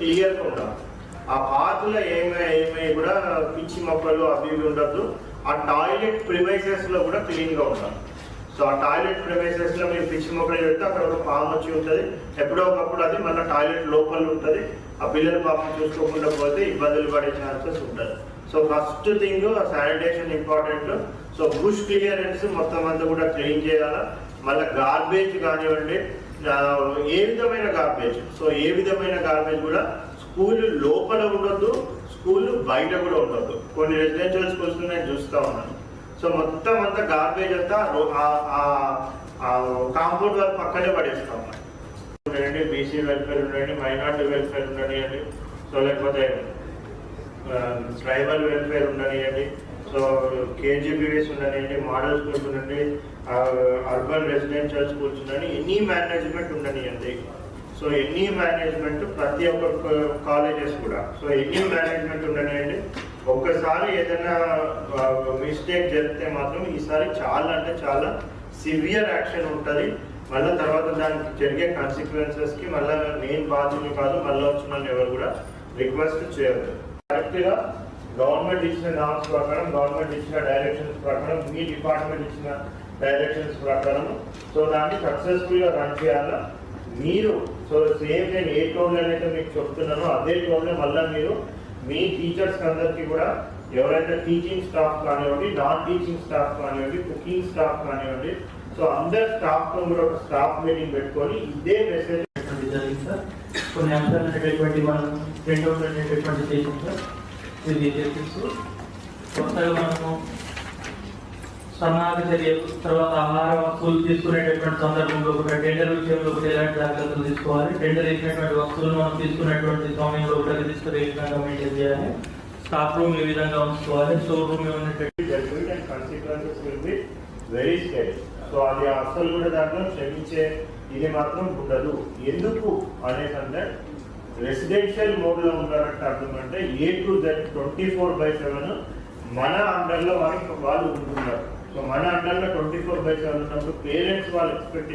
క్లియర్గా ఉండాలి. ఆ పాత్రలో ఏమై ఏమై కూడా పిచ్చి మొక్కలు అవి ఇవి ఉండద్దు. ఆ టాయిలెట్ ప్రివైజెస్లో కూడా క్లీన్గా ఉండాలి. సో ఆ టాయిలెట్ ప్రివైజెస్లో మీరు పిచ్చి మొక్కలు పెడితే అక్కడ ఒక పాము వచ్చి ఉంటుంది. ఎప్పుడో ఒకప్పుడు అది మన టాయిలెట్ లోపల ఉంటుంది. ఆ పిల్లలు పాపం చూసుకోకుండా పోతే ఇబ్బందులు పడే ఛాన్సెస్ ఉంటుంది so first thing sanitation important. So bush clearance మొత్తం అంతా కూడా క్లీన్ చేయాలా? మళ్ళీ గార్బేజ్ కానివ్వండి ఏ విధమైన గార్బేజ్ సో ఏ విధమైన గార్బేజ్ కూడా స్కూల్ లోపల ఉండొద్దు స్కూల్ బయట కూడా ఉండొద్దు. కొన్ని రెసిడెన్షియల్ స్కూల్స్ నేను చూస్తా ఉన్నాను. సో మొత్తం అంతా గార్బేజ్ అంతా ఆ- కాంపౌండ్ వాళ్ళ పక్కనే పడేస్తాం. ఉండండి బీసీ వెల్ఫేర్ ఉండండి మైనార్టీ వెల్ఫేర్ ఉండనియండి సో లేకపోతే ట్రైబల్ వెల్ఫేర్ ఉండనివ్వండి సో కేజీబీవీస్ ఉండనివ్వండి మోడల్ స్కూల్స్ ఉండండి అర్బన్ రెసిడెన్షియల్ స్కూల్స్ ఉండని ఎనీ మేనేజ్మెంట్ ఉండనివ్వండి. సో ఎనీ మేనేజ్మెంట్ ప్రతి ఒక్క కాలేజెస్ కూడా. సో ఎనీ మేనేజ్మెంట్ ఉండనివ్వండి. ఒక్కసారి ఏదైనా మిస్టేక్ జరిగితే మాత్రం ఈసారి చాలా అంటే చాలా సివియర్ యాక్షన్ ఉంటుంది. మళ్ళీ తర్వాత దానికి జరిగే కాన్సిక్వెన్సెస్కి మళ్ళీ నేను బాధ్యులు కాదు మళ్ళీ వచ్చిన వాళ్ళు ఎవరు కూడా రిక్వెస్ట్ చేయొద్దు. కరెక్ట్గా గవర్నమెంట్ ఇచ్చిన నామ్స్ ప్రకారం గవర్నమెంట్ ఇచ్చిన డైరెక్షన్స్ ప్రకారం మీ డిపార్ట్మెంట్ ఇచ్చిన డైరెక్షన్స్ ప్రకారం సో దాన్ని సక్సెస్ఫుల్గా రన్ చేయాలా? మీరు సో సేమ్ నేను ఏ టోన్లో అయితే మీకు చెప్తున్నానో అదే టోన్లో మళ్ళీ మీరు మీ టీచర్స్ అందరికీ కూడా ఎవరైతే టీచింగ్ స్టాఫ్ కానివ్వండి నాన్ టీచింగ్ స్టాఫ్ కానివ్వండి కుకింగ్ స్టాఫ్ కానివ్వండి సో అందరు స్టాఫ్తో కూడా ఒక స్టాఫ్ మీటింగ్ పెట్టుకొని ఇదే మెసేజ్ అనేటువంటి జరిగింది సార్ కొన్ని అంశాలు అనేటటువంటి మనం ప్రింట్ అవుట్ అనేటటువంటి చేసాం సార్ ఇది చేపిస్తూ కొత్తగా మనము సన్నాహక చర్యలు తర్వాత ఆహార వస్తువులు తీసుకునేటటువంటి సందర్భంలో కూడా టెండర్ విషయంలో కూడా ఎలాంటి జాగ్రత్తలు తీసుకోవాలి టెండర్ ఇచ్చినటువంటి వస్తువులను మనం తీసుకునేటువంటి సమయంలో కూడా రిజిస్టర్ ఏ విధంగా మెయింటైన్ చేయాలి స్టాక్ రూమ్ ఏ విధంగా ఉంచుకోవాలి స్టోర్ రూమ్ ఉన్నటువంటి జరుగుతుంది అండ్ సో అది అసలు కూడా దాంట్లో క్షమించే ఇది మాత్రం ఉండదు. ఎందుకు అనేసి అంటే రెసిడెన్షియల్ మోడ్లో ఉన్నారంటే అర్థం అంటే A to Z twenty four by seven మన అండర్లో వాళ్ళకి వాళ్ళు ఉంటున్నారు. సో మన అండర్లో ట్వంటీ ఫోర్ బై సెవెన్ ఉన్నప్పుడు పేరెంట్స్ వాళ్ళు ఎక్స్పెక్ట్